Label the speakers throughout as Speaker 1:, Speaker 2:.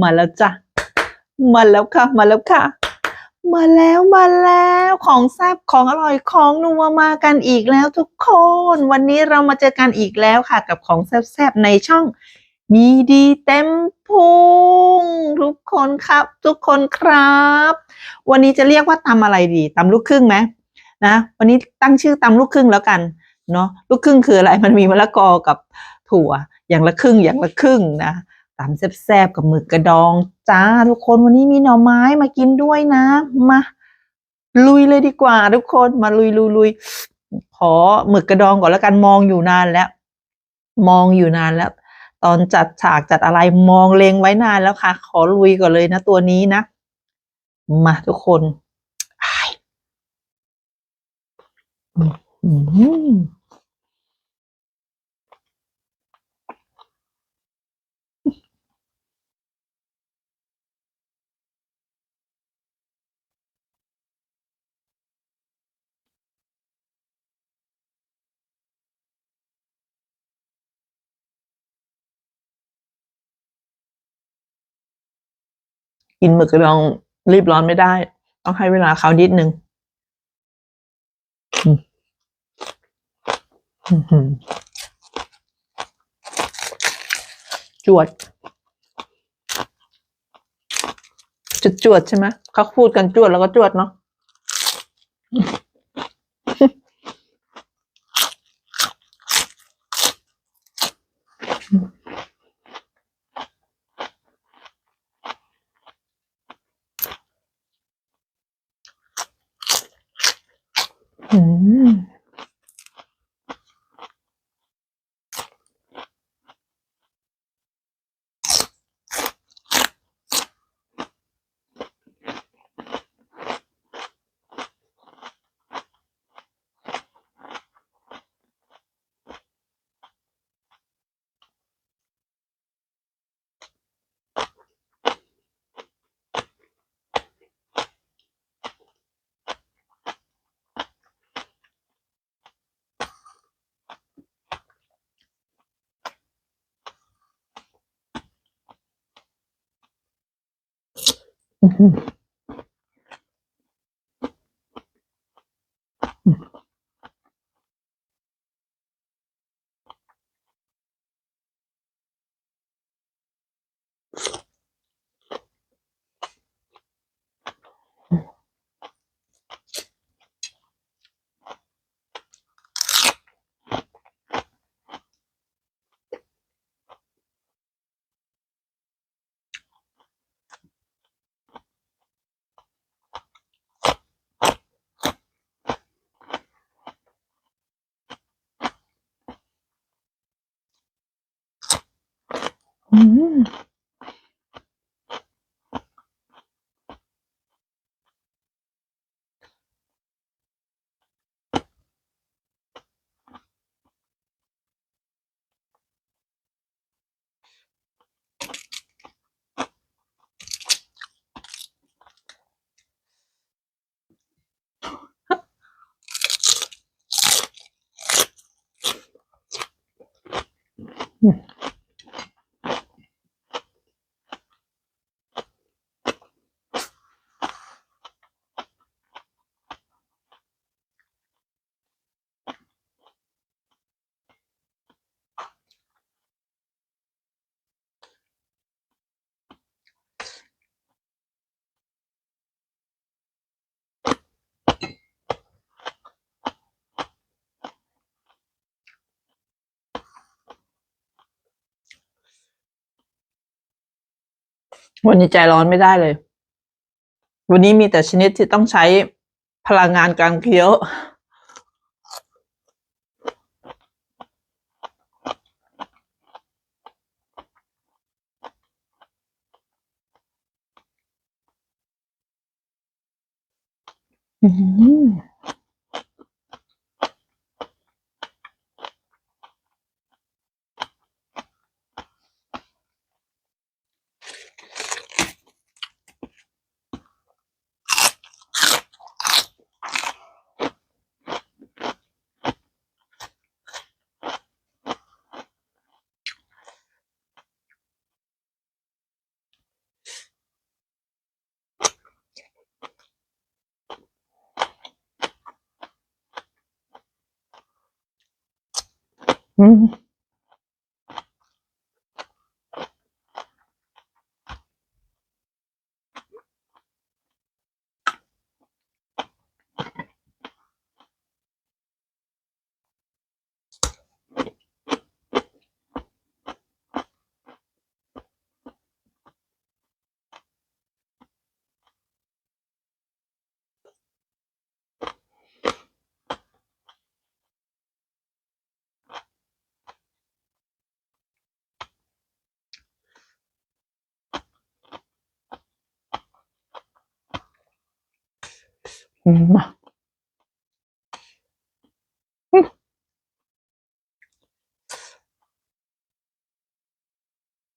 Speaker 1: มาแล้วจ้ะ มาแล้วค่ะ มาแล้วค่ะ มาแล้วมาแล้วของแซ่บของอร่อยของนัวมากันอีกแล้วทุกคน วันนี้เรามาเจอกันอีกแล้วค่ะ กับของแซ่บๆในช่อง มีดีเต็มพุงทุกคนครับ ทุกคนครับ วันนี้จะเรียกว่าตำอะไรดีตำลูกครึ่งไหมนะวันนี้ตั้งชื่อตำลูกครึ่งแล้วกันเนาะลูกครึ่งคืออะไรมันมีมะละกอกับถั่วอย่างละครึ่งอย่างละครึ่งนะ ตำแซ่บๆกับหมึกกระดองจ้าทุกคนวันนี้มีหน่อไม้มากินด้วยนะ มาลุยเลยดีกว่า ทุกคนมาลุยลุยลุยขอหมึกกระดองก่อนแล้วกันมองอยู่นานแล้ว มองอยู่นานแล้ว ตอนจัดฉากจัดอะไรมองเลงไว้นานแล้วค่ะ ขอลุยก่อนเลยนะ ตัวนี้นะ มาทุกคนอืม กินหมึกกระดองรีบร้อนไม่ได้ ต้องให้เวลาเขานิดนึงจวดจุดจวดใช่ไหมเขาพูดกันจวดแล้วก็จวดเนาะ อืม อื้อ หือ วันนี้ใจร้อนไม่ได้เลย วันนี้มีแต่ชนิดที่ต้องใช้พลังงานการเคี้ยว อืม อื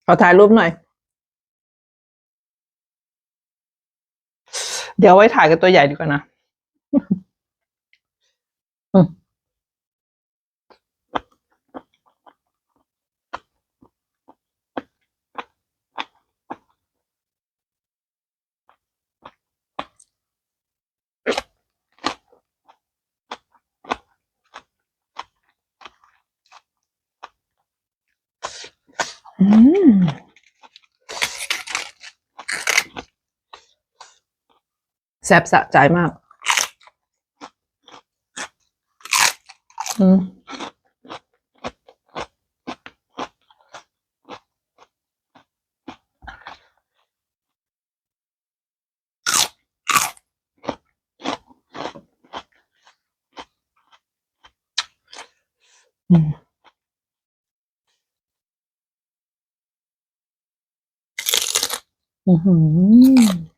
Speaker 1: ขอถ่ายรูปหน่อย เดี๋ยวไว้ถ่ายกับตัวใหญ่ดีกว่านะ อืม อืม แซ่บสะใจมาก อืมอืมอือหืออืม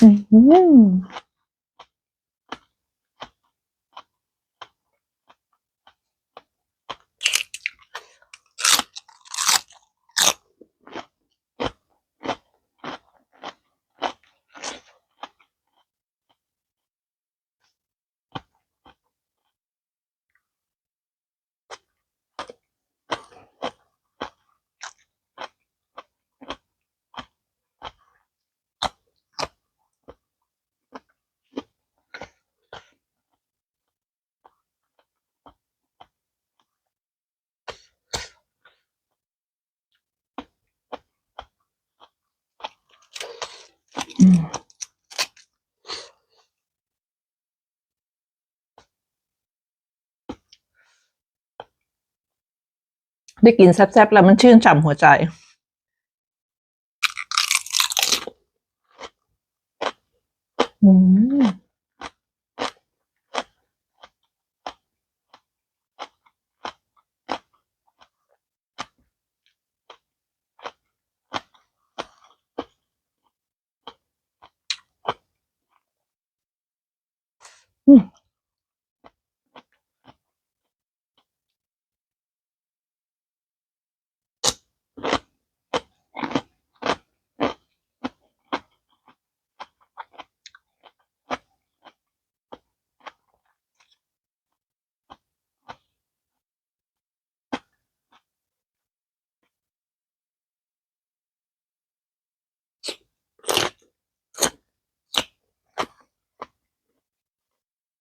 Speaker 1: อื ได้กินแซ่บๆแล้วมันชื่นฉ่ำหัวใจ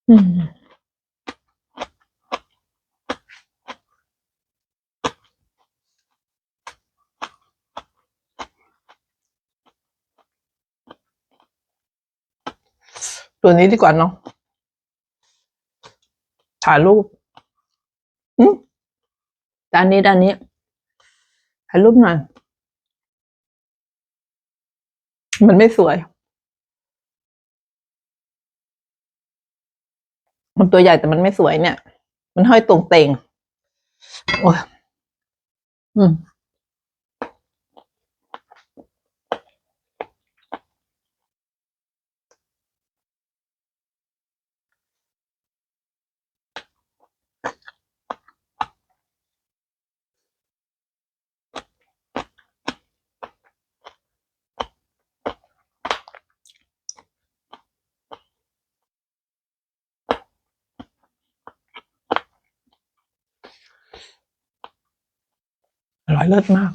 Speaker 1: อืมตัวนี้ดีกว่าเนาะถ่ายรูปอืมด้านนี้ด้านนี้ถ่ายรูปหน่อย มันไม่สวย มันตัวใหญ่แต่มันไม่สวยเนี่ย มันห้อยตรงเตงโอ้ยอืม เลิศมาก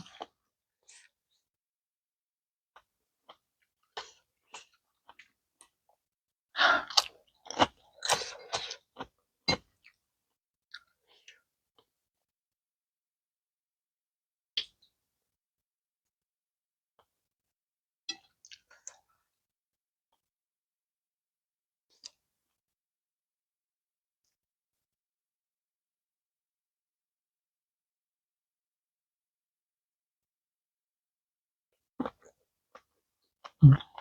Speaker 1: อื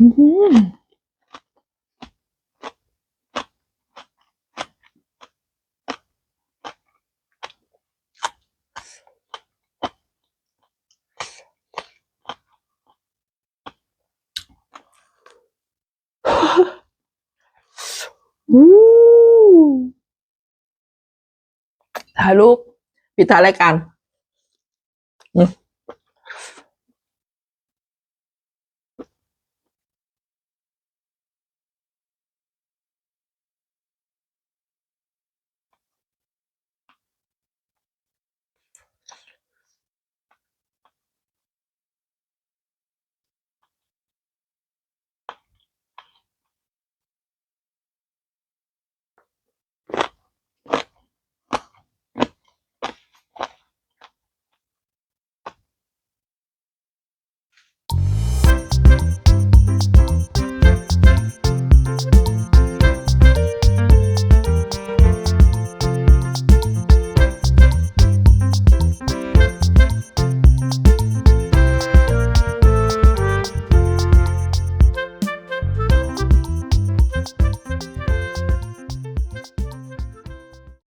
Speaker 1: มอืมถ่ายรูปปิดท้ายรายการอืม